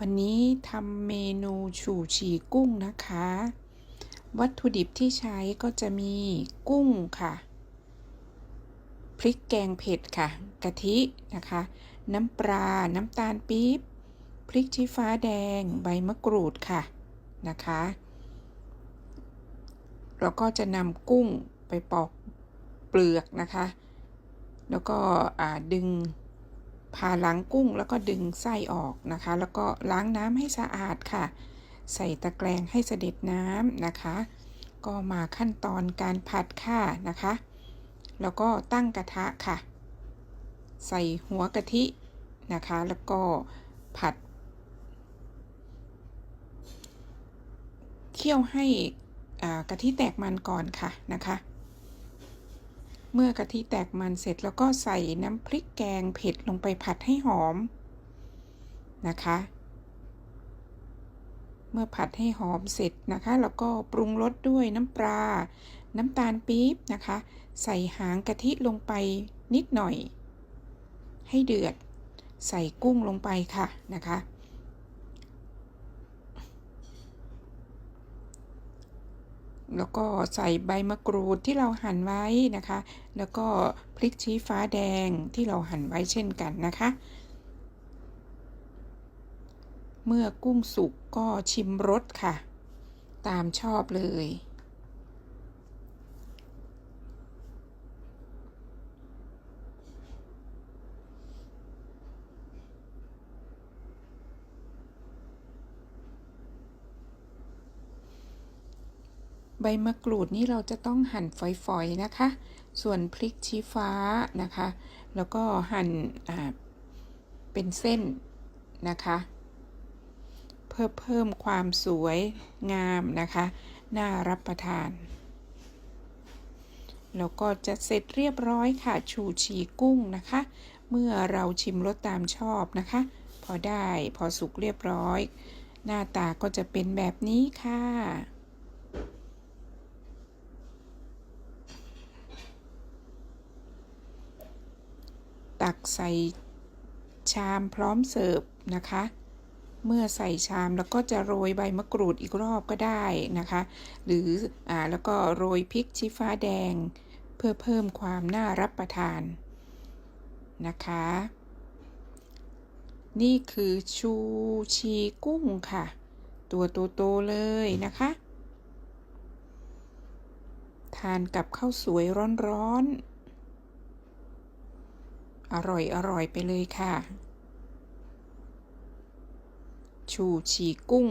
วันนี้ทำเมนูฉู่ฉี่กุ้งนะคะ วัตถุดิบที่ใช้ก็จะมีกุ้งค่ะ พริกแกงเผ็ดค่ะ กะทินะคะ น้ำปลา น้ำตาลปี๊บ พริกชี้ฟ้าแดง ใบมะกรูดค่ะนะคะ แล้วก็จะนำกุ้งไปปอกเปลือกนะคะ แล้วก็ดึง ผ่าหลังกุ้งแล้วก็ดึงไส้ออกนะคะ แล้วก็ล้างน้ำให้สะอาดค่ะ ใส่ตะแกรงให้เสด็จน้ำนะคะ ก็มาขั้นตอนการผัดค่ะนะคะ แล้วก็ตั้งกระทะค่ะ ใส่หัวกะทินะคะ แล้วก็ผัดเคี่ยวให้กะทิแตกมันก่อนค่ะนะคะ เมื่อกะทิแตกมันเสร็จแล้วก็ใส่น้ำพริกแกงเผ็ดลงไปผัดให้หอมนะคะ เมื่อผัดให้หอมเสร็จนะคะ แล้วก็ปรุงรสด้วยน้ำปลา น้ำตาลปี๊บนะคะ ใส่หางกะทิลงไปนิดหน่อย ให้เดือด ใส่กุ้งลงไปค่ะนะคะ แล้วก็ใส่ใบมะกรูดที่เราหั่นไว้นะคะ แล้วก็พริกชี้ฟ้าแดงที่เราหั่นไว้เช่นกันนะคะ เมื่อกุ้งสุกก็ชิมรสค่ะ ตามชอบเลย บมะกรูดนี่เราจะต้องหั่นฝอยๆนะคะ ส่วนพริกชี้ฟ้านะคะ แล้วก็หั่นเป็นเส้นนะคะ เพื่อเพิ่มความสวยงามนะคะ น่ารับประทาน แล้วก็จะเสร็จเรียบร้อยค่ะ ชูชีกุ้งนะคะ เมื่อเราชิมรสตามชอบนะคะ พอได้พอสุกเรียบร้อย หน้าตาก็จะเป็นแบบนี้ค่ะ ตักใส่ชามพร้อมเสิร์ฟนะคะ เมื่อใส่ชามแล้วก็จะโรยใบมะกรูดอีกรอบก็ได้นะคะ หรืออ่าแล้วก็โรยพริกชี้ฟ้าแดง เพื่อเพิ่มความน่ารับประทานนะคะ นี่คือชูชีกุ้งค่ะ ตัวโตๆเลยนะคะ ทานกับข้าวสวยร้อนๆ อร่อยอร่อยไปเลยค่ะ ชูชีกุ้ง